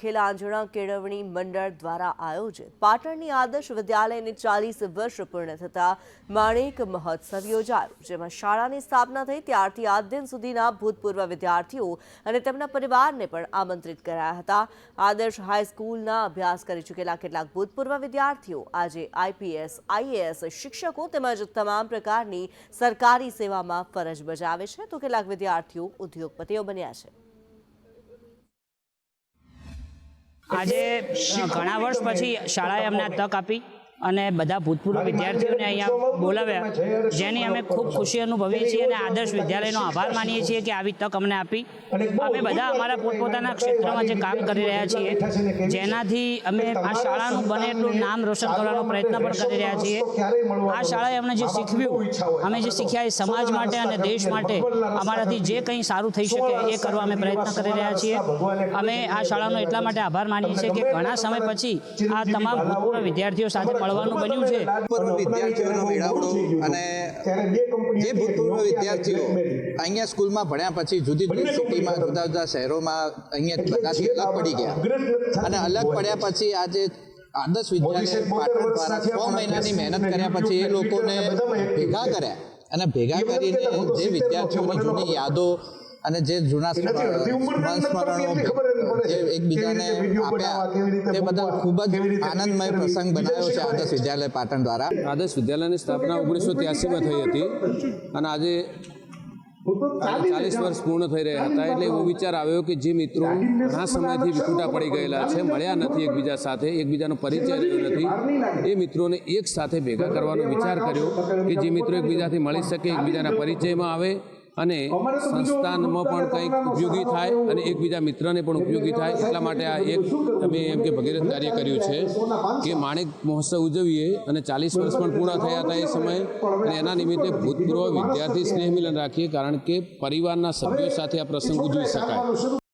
ખેલાંજણા કેળવણી મંડળ દ્વારા આયોજિત પાટણની આદર્શ વિદ્યાલયને ચાલીસ વર્ષ પૂર્ણ થતા માણેક મહોત્સવ યોજાયો, જેમાં શાળાની સ્થાપના થઈ ત્યારથી આજ દિન સુધીના ભૂતપૂર્વ વિદ્યાર્થીઓ અને તેમના પરિવારને પણ આમંત્રિત કરાયા હતા. આદર્શ હાઈસ્કૂલના અભ્યાસ કરી ચૂકેલા કેટલાક ભૂતપૂર્વ વિદ્યાર્થીઓ આજે આઈપીએસ, આઈએએસ શિક્ષકો તેમજ તમામ પ્રકારની સરકારી સેવામાં ફરજ બજાવે છે. તો કેટલાક વિદ્યાર્થીઓ ઉદ્યોગપતિઓ બન્યા છે. આજે ઘણા વર્ષ પછી શાળાએ અમને તક આપી. અને બધા ભૂતપૂર્વ વિદ્યાર્થીઓને અહીંયા બોલાવ્યા. જેની અમે ખૂબ ખુશી અનુભવીએ છીએ અને આદર્શ વિદ્યાલયનો આભાર માનીએ છીએ કે આવી તક અમને આપી. અમે બધા અમારા પોતપોતાના ક્ષેત્રમાં જે કામ કરી રહ્યા છીએ જેનાથી અમે આ શાળાનું બને એટલું નામ રોશન કરવાનો પ્રયત્ન પણ કરી રહ્યા છીએ. આ શાળાએ અમને જે શીખવ્યું અમે જે શીખ્યા એ સમાજ માટે અને દેશ માટે અમારાથી જે કંઈ સારું થઈ શકે એ કરવા અમે પ્રયત્ન કરી રહ્યા છીએ. અમે આ શાળાનો એટલા માટે આભાર માનીએ છીએ કે ઘણા સમય પછી આ તમામ ભૂતપૂર્વ વિદ્યાર્થીઓ સાથે મળવાનું બન્યું છે. વિદ્યાર્થીઓનો મેળાવડો અને જે ભૂતપૂર્વ વિદ્યાર્થીઓ અહીંયા સ્કૂલમાં ભણ્યા પછી જુદી જુદી સિટીમાં જુદા જુદા શહેરોમાં અહીંયા બધાથી અલગ પડી ગયા. અને અલગ પડ્યા પછી આજે આદર્શ વિદ્યાલય પાટણ દ્વારા છ મહિનાની મહેનત કર્યા પછી એ લોકોને ભેગા કર્યા. અને ભેગા કરીને જે વિદ્યાર્થીઓની જૂની યાદો અને જે જૂના સ્મરણો એકબીજાને આપ્યા તે બધા ખૂબ જ આનંદમય પ્રસંગ બનાવ્યો છે આદર્શ વિદ્યાલય પાટણ દ્વારા. આદર્શ વિદ્યાલયની સ્થાપના ઓગણીસો ત્યાસીમાં થઈ હતી અને આજે ચાલીસ વર્ષ પૂર્ણ થઈ રહ્યા હતા. એટલે એવો વિચાર આવ્યો કે જે મિત્રો ઘણા સમયથી વિખૂટા પડી ગયેલા છે મળ્યા નથી એકબીજા સાથે એકબીજાનો પરિચય રહ્યો નથી. એ મિત્રોને એક સાથે ભેગા કરવાનો વિચાર કર્યો કે જે મિત્રો એકબીજાથી મળી શકે એકબીજાના પરિચયમાં આવે. અને સંસ્થાનમાં પણ કંઈક ઉપયોગી થાય અને એકબીજા મિત્રને પણ ઉપયોગી થાય એટલા માટે આ એક અમે એમ કે ભગીરથ કાર્ય કર્યું છે કે માણેક મહોત્સવ ઉજવીએ અને ચાલીસ વર્ષ પણ પૂર્ણ થયા હતા એ સમયે. અને એના નિમિત્તે ભૂતપૂર્વ વિદ્યાર્થી સ્નેહ મિલન રાખીએ કારણ કે પરિવારના સભ્યો સાથે આ પ્રસંગ ઉજવી શકાય.